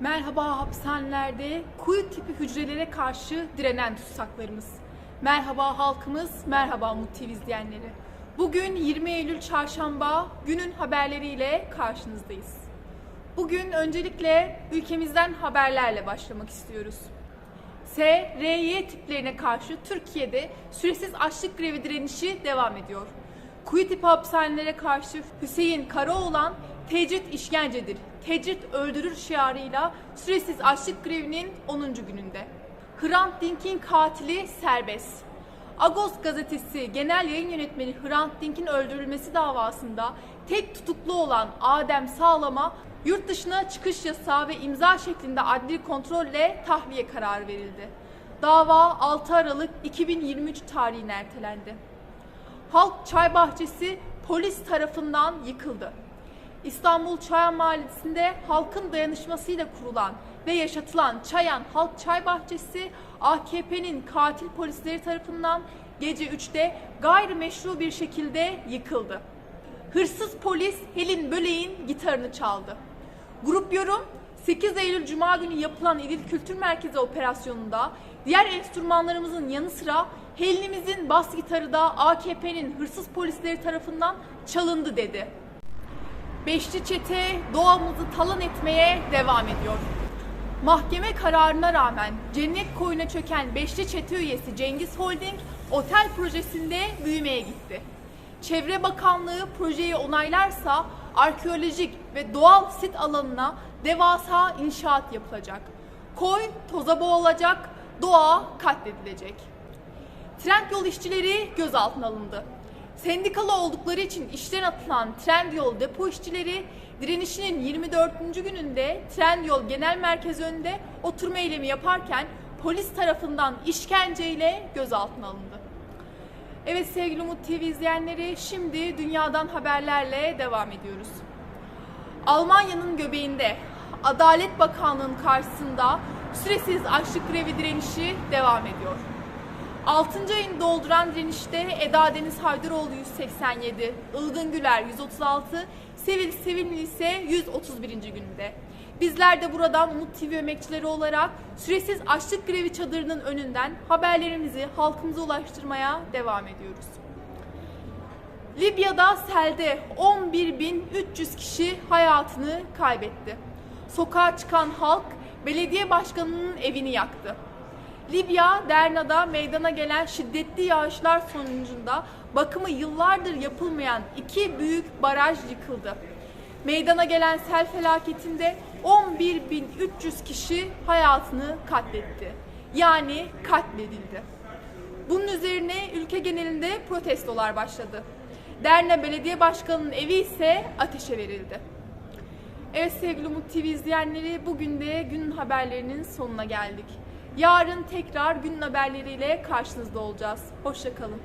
Merhaba hapishanelerde kuyu tipi hücrelere karşı direnen tutsaklarımız. Merhaba halkımız, merhaba Umut TV izleyenleri. Bugün 20 Eylül Çarşamba günün haberleriyle karşınızdayız. Bugün öncelikle ülkemizden haberlerle başlamak istiyoruz. S, R, Y tiplerine karşı Türkiye'de süresiz açlık grevi direnişi devam ediyor. Kuyu tipi hapishanelere karşı Hüseyin Karaoğlan tecrit işkencedir, tecrit öldürür şiarıyla süresiz açlık grevinin 10. gününde. Hrant Dink'in katili serbest. Agos gazetesi genel yayın yönetmeni Hrant Dink'in öldürülmesi davasında tek tutuklu olan Adem Sağlam'a yurt dışına çıkış yasağı ve imza şeklinde adli kontrolle tahliye kararı verildi. Dava 6 Aralık 2023 tarihine ertelendi. Halk Çay Bahçesi polis tarafından yıkıldı. İstanbul Çayan Mahallesi'nde halkın dayanışmasıyla kurulan ve yaşatılan Çayan Halk Çay Bahçesi AKP'nin katil polisleri tarafından gece 3'te gayrimeşru bir şekilde yıkıldı. Hırsız polis Helin Bölek'in gitarını çaldı. Grup Yorum 8 Eylül Cuma günü yapılan İdil Kültür Merkezi operasyonunda diğer enstrümanlarımızın yanı sıra Helin'imizin bas gitarı da AKP'nin hırsız polisleri tarafından çalındı dedi. Beşli çete doğamızı talan etmeye devam ediyor. Mahkeme kararına rağmen cennet koyuna çöken Beşli çete üyesi Cengiz Holding otel projesinde büyümeye gitti. Çevre Bakanlığı projeyi onaylarsa arkeolojik ve doğal sit alanına devasa inşaat yapılacak. Koy toza boğulacak, doğa katledilecek. Trendyol işçileri gözaltına alındı. Sendikalı oldukları için işten atılan Trendyol depo işçileri direnişinin 24. gününde Trendyol Genel Merkezi önünde oturma eylemi yaparken polis tarafından işkenceyle gözaltına alındı. Evet sevgili Umut TV izleyenleri şimdi dünyadan haberlerle devam ediyoruz. Almanya'nın göbeğinde Adalet Bakanlığı'nın karşısında süresiz açlık grevi direnişi devam ediyor. 6. ayını dolduran direnişte Eda Deniz Haydaroğlu 187, Ilgın Güler 136, Sevil Sevilmil ise 131. gününde. Bizler de buradan Umut TV emekçileri olarak süresiz açlık grevi çadırının önünden haberlerimizi halkımıza ulaştırmaya devam ediyoruz. Libya'da selde 11.300 kişi hayatını kaybetti. Sokağa çıkan halk belediye başkanının evini yaktı. Libya, Derna'da meydana gelen şiddetli yağışlar sonucunda bakımı yıllardır yapılmayan iki büyük baraj yıkıldı. Meydana gelen sel felaketinde 11.300 kişi hayatını katletti. Yani katledildi. Bunun üzerine ülke genelinde protestolar başladı. Derna Belediye Başkanı'nın evi ise ateşe verildi. Evet sevgili Umut TV izleyenleri bugün de günün haberlerinin sonuna geldik. Yarın tekrar günün haberleriyle karşınızda olacağız. Hoşçakalın.